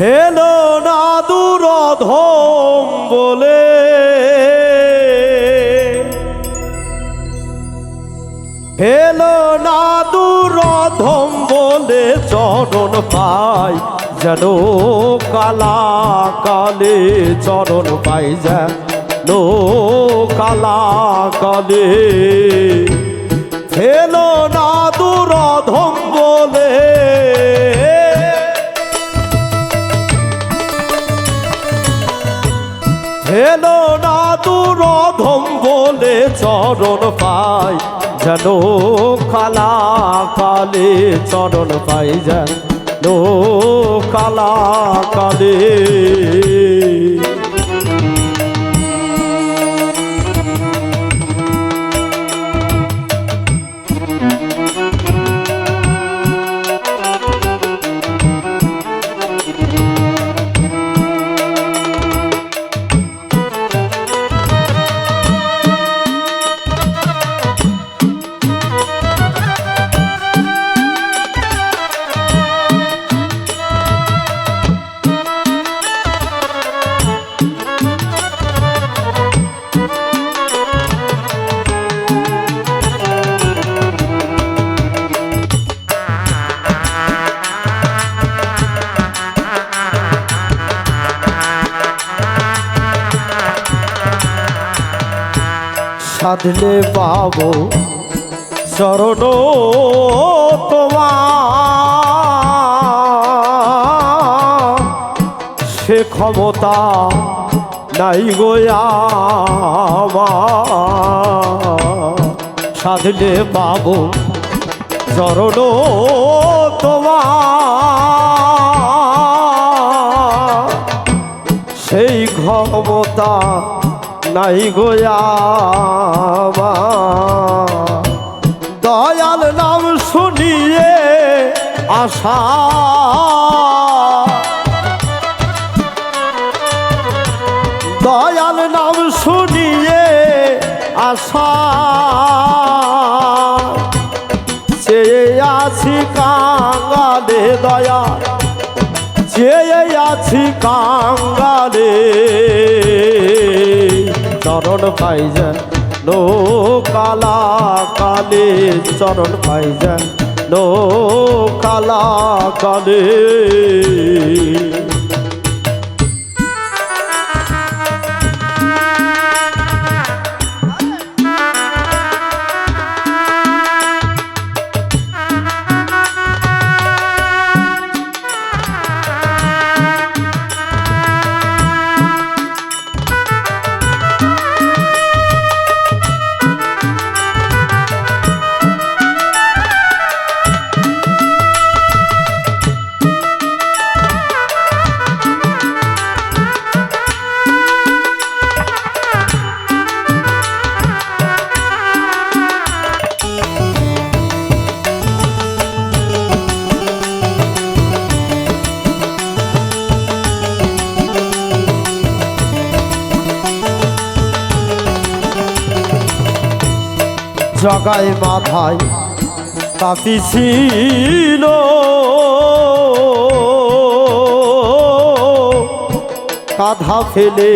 Hello না দুরধম বলে। Hello না দুরধম বলে চরণ পাই যেন কালা কালে চরণ পাই যেন কালা কালে হেলো না দুরধম চরণ পাই যেন কালা কালে চরণ পাই যেন কালা কালে। সাধলে পাব। চরণ তোমার। সে ক্ষমতা নাই গোয়া সাধলে পাব। চরণ তোমার। সেই ক্ষমতা নাই গোয়া দয়াল নাম শুনিয়ে আশা। দয়াল নাম শুনিয়ে আশা। চেয়ে আছি কাঙ্গালে দয়া। চেয়ে আছি কাঙ্গালে। চরণ পাইছেন নো কালা কালে চরণ পাইছেন নো কালা কালে। জগায় মাথায় তাপি ছিল। কাঁধা ফেলে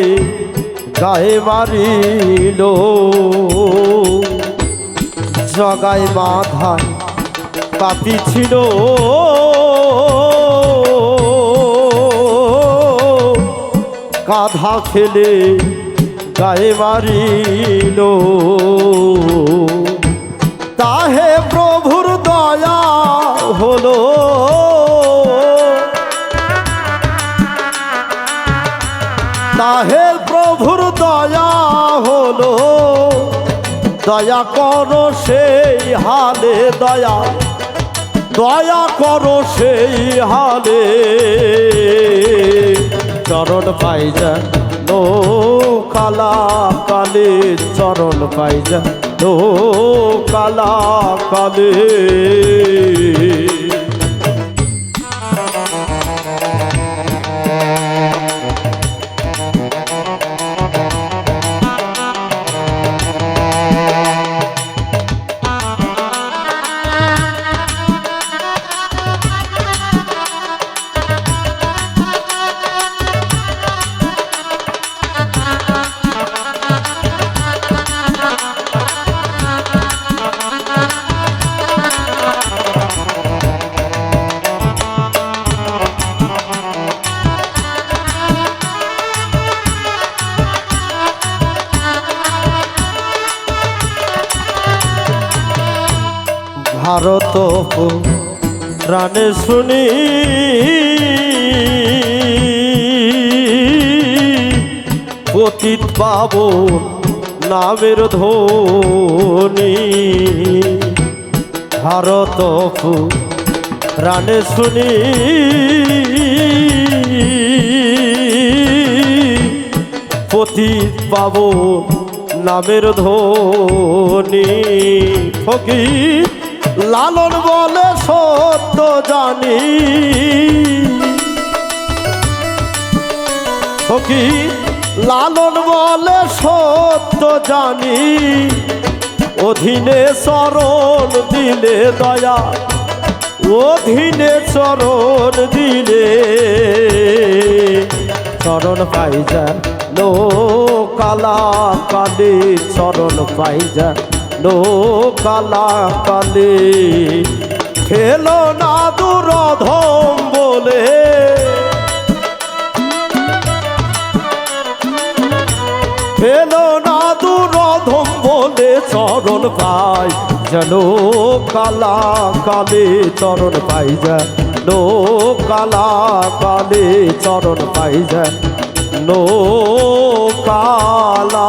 গায়ে মারিল। জগায় মাথায় পাপি ছিল। কাঁধা ফেলে গায়ে মারিল। তাহে প্রভুর দয়া হলো। তাহে প্রভুর দয়া হলো। দয়া করো সেই হালে, দয়া। দয়া করো সেই হালে। চরণ পাইজা নো কালা কালে চরণ পাইজা নো কালা। কালে রানে শুনি। পতিত পাব নামের ধ্বনি। ভারত রানে শুনি। পতিত পাব নামের ধ্বনি। ফকির লালন বলে সত্য জানি। ফকির, লালন বলে সত্য জানি। অধীনে চরণ দিলে দয়া, অধীনে চরণ দিলে। চরণ পাই যা নো কালা কালে চরণ পাই যা নো কালা কালে খেলো না দুরধম বলে। ফেলো না দুরধম বলে চরণ পাই যেন কালা কালে চরণ পাই যায় নো কালা কালে চরণ পাই যায় নো কালা